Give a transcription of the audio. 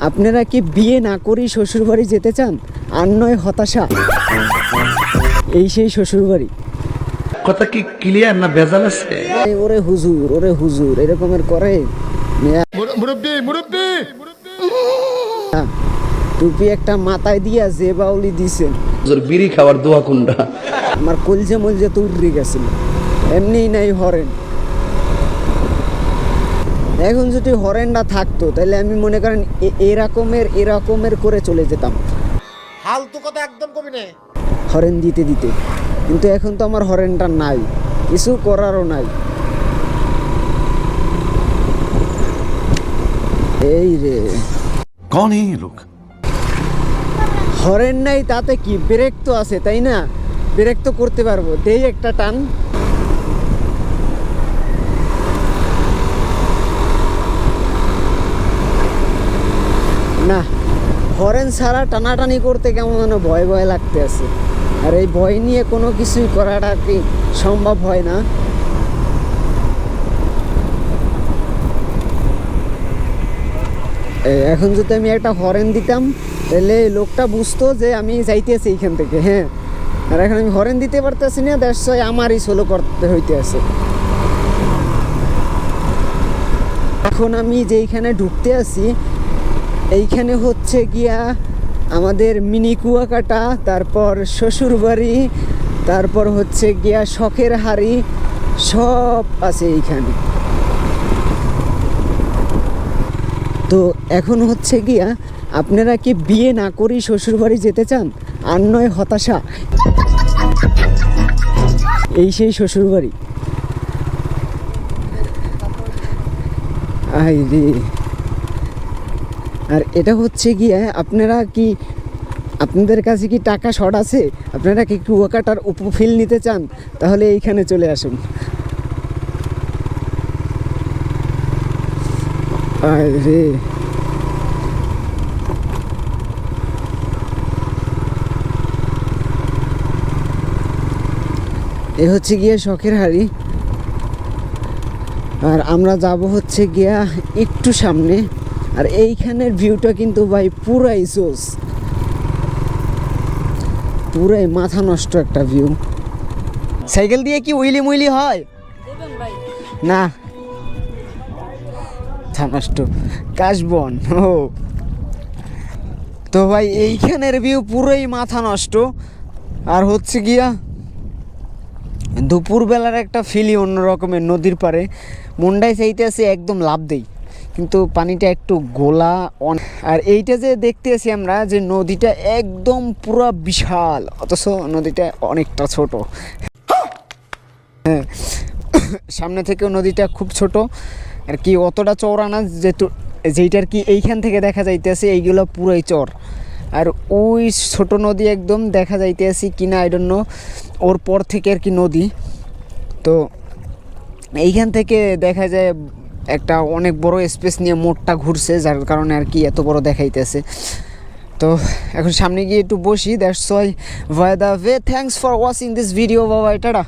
আপনারা কি বিয়ে না করেই শ্বশুরবাড়ি যেতে চান? আর নয় হতাশা। এই সেই শ্বশুরবাড়ি। কথা কি ক্লিয়ার না ভেজাল আছে? ওরে হুজুর ওরে হুজুর এরকমের করে? মিয়া, টুপি একটা মাথায় দিয়া যে বাউলি দিছেন হুজুর বিড়ি খাওয়ার দোয়া কোনটা? আমার কলজে মলজে তো উড়ে গেছিল। এমনিই নাই হরেন। এখন যদি হরেনটা থাকতো তাহলে আমি মনে করেন এরকমের এরকমের করে চলে যেতাম। হালতু কথা একদম কমে নেই। হরেন দিতে দিতে। কিন্তু এখন তো আমার হরেনটা নাই। কিছু করারও নাই। এই রে। কোন এই লোক? হরেন নাই তাতে কি? ব্রেক তো আছে তাই না? ব্রেক তো করতে পারব। দেই একটা টান। হরেন ছাড়া টানাটানি করতে কেমন যেন ভয় ভয় লাগতে আছে। আর এই ভয় নিয়ে কোনো কিছুই করাটা কি সম্ভব হয় না? এখন যদি আমি একটা হরেন দিতাম, তাহলে লোকটা বুঝতো যে আমি যাইতেছি এইখান থেকে হ্যাঁ। আর এখন আমি হরেন দিতে পারতেছি না দ্যাটস আমারই সোলো করতে হইতে আছে এখন আমি যেইখানে ঢুকতে আছি এইখানে হচ্ছে গিয়া আমাদের মিনি কুয়াকাটা, তারপর শ্বশুরবাড়ি, তারপর হচ্ছে গিয়া শখের হাড়ি, সব আছে এইখানে। তো এখন হচ্ছে গিয়া আপনারা কি বিয়ে না করেই শ্বশুরবাড়ি যেতে চান? আর নয় হতাশা। এই সেই শ্বশুরবাড়ি। আই আর এটা হচ্ছে গিয়ে আপনারা কি, আপনাদের কাছে কি টাকা শর্ট আছে? আপনারা কি কুয়াকাটার উপফিল নিতে চান? তাহলে এইখানে চলে আসুন। রে এ হচ্ছে গিয়ে শখের হাড়ি। আর আমরা যাব হচ্ছে গিয়া একটু সামনে। আর এইখানের ভিউটা কিন্তু ভাই পুরাই জোস পুরাই মাথা নষ্ট একটা ভিউ সাইকেল দিয়ে কি উইলি মুইলি হয়? না। নষ্ট। কাশবন, ও। তো ভাই এইখানের ভিউ পুরোই মাথা নষ্ট। আর হচ্ছে গিয়া, দুপুরবেলার একটা ফিলি অন্য রকমের নদীর পারে মুন্ডাই চাইতে আছে একদম লাভ দেই। কিন্তু পানিটা একটু গোলা অন আর এইটা যে দেখতে আছি আমরা, যে নদীটা একদম পুরো বিশাল, অথচ নদীটা অনেকটা ছোট। হ্যাঁ সামনে থেকেও নদীটা খুব ছোট। আর কি অতটা চওড়া না, যেহেতু যেইটার কি এইখান থেকে দেখা যাইতেছে, এইগুলো পুরোই চর। আর ওই ছোট নদী একদম দেখা যাইতেছি কিনা আই ডোন্ট নো ওর পর থেকে আর কি নদী। তো এইখান থেকে দেখা যায় একটা অনেক বড় স্পেস নিয়ে মোড়টা ঘুরছে, যার কারণে আর কি এত বড় দেখাইতেছে। তো এখন সামনে গিয়ে একটু বসি দ্যাটস ওয়াই ভাই the way thanks for watching this video বাবা টাটা।